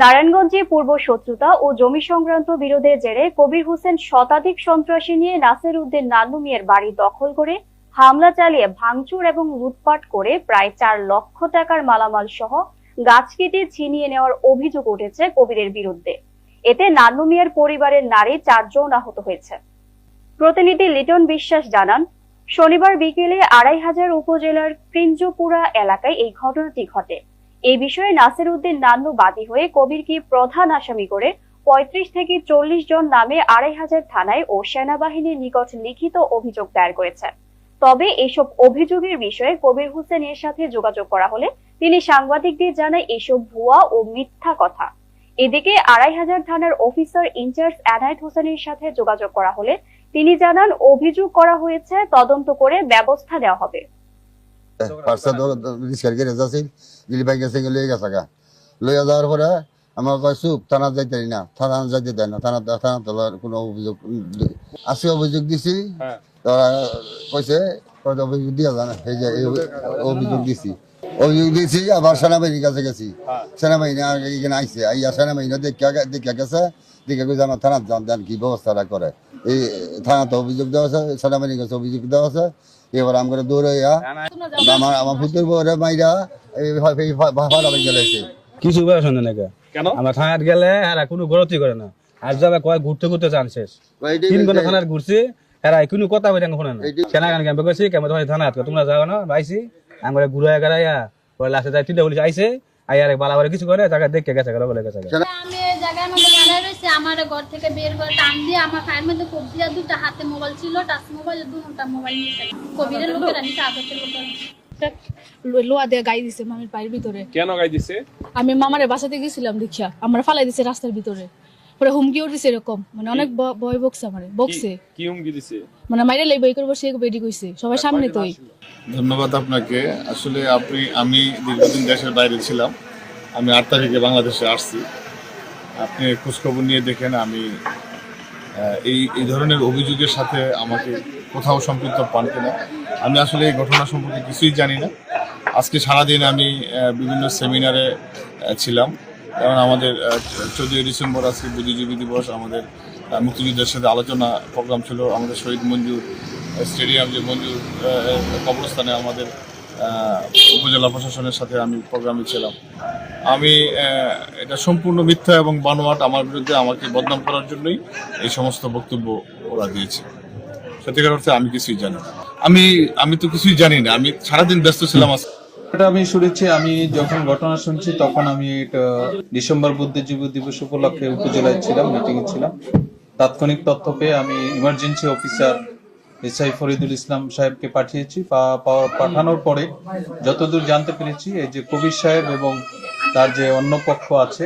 নারায়ণগঞ্জে পূর্ব শত্রুতা ও জমি সংক্রান্ত বিরোধের জেরে কবির হোসেন শতাধিক সন্ত্রাসী নিয়ে নাসির উদ্দিন নান্নু মিয়ার বাড়ি দখল করে হামলা চালিয়ে ভাঙচুর এবং লুটপাট করে প্রায় চার লক্ষ টাকার মালামাল সহ গাছ কেটে ছিনিয়ে নেওয়ার অভিযোগ উঠেছে কবিরের বিরুদ্ধে। এতে নান্নু মিয়ার পরিবারের নারী চারজন আহত হয়েছে। প্রতিনিধি লিটন বিশ্বাস জানান, শনিবার বিকেলে আড়াই হাজার উপজেলার কৃঞ্জপুরা এলাকায় এই ঘটনাটি ঘটে। এই বিষয়ে নাসির উদ্দিন নান্নু বাদী হয়ে কবিরকে প্রধান আসামি করে পঁয়ত্রিশ থেকে চল্লিশ জন নামে আড়াই হাজার থানায় ও সেনাবাহিনীর নিকট লিখিত অভিযোগ দায়ের করেছেন তবে এসব অভিযোগের বিষয়ে কবির হোসেনের সাথে যোগাযোগ করা হলে তিনি সাংবাদিকদের জানায় এসব ভুয়া ও মিথ্যা কথা। এদিকে আড়াই হাজার থানার অফিসার ইনচার্জ এনায়েত হোসেনের সাথে যোগাযোগ করা হলে তিনি জানান, অভিযোগ করা হয়েছে, তদন্ত করে ব্যবস্থা নেওয়া হবে। পার্সা রিস্কার করে যাচ্ছিল। গিলি বাইক গেছে লইয়া গেছে গা। লইয়া যাওয়ার পরে আমার কয় চুপ থানা যাইতে না থানা যাইতে দেয় না থানা থানা তোলার কোনো অভিযোগ আজকে অভিযোগ দিছি হ্যাঁ। তারা কইছে অভিযোগ দিয়া জানা এই যে অভিযোগ দিছি। অভিযোগ দিছি আবার সেনাবাহিনীর কাছে গেছি। হ্যাঁ। সেনাবাহিনী এখানে আইছে আইয়া সেনাবাহিনী দেখা দেখা গেছে। কইছে আমার থানা যান দেন কি ব্যবস্থাটা করে। এই থানাতে অভিযোগ দেওয়া আছে সেনাবাহিনীর কাছে অভিযোগ দেওয়া আছে। এবার আমরা দৌড়ে আমার আমার পুত্রের বউরে মাইরা এই ভাড়া বেগে গেছে কিছু বয়স হয় নাকি? কেন? আমরা থানাত গেলে এরা কোনো গরতি করে না। আর যাবে কয় ঘুরতে ঘুরতে চান শেষ। তিন ঘণ্টা থানার ঘুরছি এরা কোনো কথা বলে শোনে না। সেনা গান ক্যাম্পে গেছি ক্যাম্পে তোমার থানাত তোমরা যাও না আইসি আমরা ঘুরে গেলাইয়া লাস্টে যাই তিনটা পুলিশ আইসে আইয়ার বালা করে কিছু করে তাকে দেখে গেছে গেল বলে গেছে আমি এই জায়গার মধ্যে দাঁড়ায় রয়েছে আমার ঘর থেকে বের করে টান দিয়ে আমার ফায়ের মধ্যে কবজি আর দুটা হাতে মোবাইল ছিল টাচ মোবাইল দুটা মোবাইল নিয়েছে কবিরের লোকেরা নিচে আগতের লোকেরা লো- দিয়ে গাই দিছে মামির পায়ের ভিতরে। কেন গাই দিছে? আমি মামারে বাসাতে গেছিলাম দেখিয়া আমার ফালাই দিছে রাস্তার ভিতরে। পরে হুমকিও দিছে এরকম। মানে অনেক ভয় বকছে আমারে বকছে। কি- কি হুমকি দিছে? মানে মাইরে লাই বই করব সে বেডি কইছে। সবার সামনে তোই ধন্যবাদ আপনাকে। আসলে আপনি আমি দীর্ঘদিন দেশের বাইরে ছিলাম। আমি আট তারিখে বাংলাদেশে আসছি। আপনি খোঁজখবর নিয়ে দেখেন, আমি এই এই ধরনের অভিযোগের সাথে আমাকে কোথাও সম্পৃক্ত পান কিনা। আমি আসলে এই ঘটনা সম্পর্কে কিছুই জানি না। আজকে সারাদিন আমি বিভিন্ন সেমিনারে ছিলাম। কারণ আমাদের চোদ্দই ডিসেম্বর আজকে বুদ্ধিজীবী দিবস, আমাদের মুক্তিযুদ্ধের সাথে আলোচনা প্রোগ্রাম ছিল। আমাদের শহীদ মঞ্জুর স্টেডিয়াম যে মঞ্জুর কবরস্থানে আমাদের উপজেলা প্রশাসনের সাথে আমি প্রোগ্রামে ছিলাম। আমি এটা সম্পূর্ণ মিথ্যা এবং বানোয়াট আমার বিরুদ্ধে আমাকে বদনাম করার জন্যই এই সমস্ত বক্তব্য ওরা দিয়েছে। সত্যিকার অর্থে আমি কিছুই জানি। আমি আমি তো কিছুই জানি না। আমি সারাদিন ব্যস্ত ছিলাম এটা আমি শুনেছি, আমি যখন ঘটনা শুনছি তখন আমি এটা ডিসেম্বর বুদ্ধিজীবী দিবস উপলক্ষে উপজেলায় ছিলাম মিটিং ছিলাম। তাৎক্ষণিক তথ্য পেয়ে আমি emergency officer SI Faridul Islam সাহেবকে পাঠিয়েছি। পাঠানোর পরে যতদূর জানতে পেরেছি, এই যে কবির সাহেব এবং তার যে অন্য পক্ষ আছে,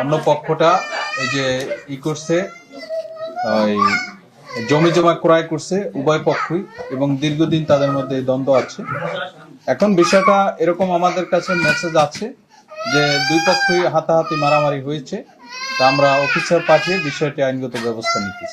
অন্য পক্ষটা এই যে ই করছে, ওই জমি জমা ক্রয় করছে উভয় পক্ষই এবং দীর্ঘদিন তাদের মধ্যে দ্বন্দ্ব আছে। এখন বিষয়টা এরকম আমাদের কাছে মেসেজ আছে যে দুই পক্ষই হাতাহাতি মারামারি হয়েছে, তা আমরা অফিসার পাঠিয়ে বিষয়টি আইনগত ব্যবস্থা নিতেছি।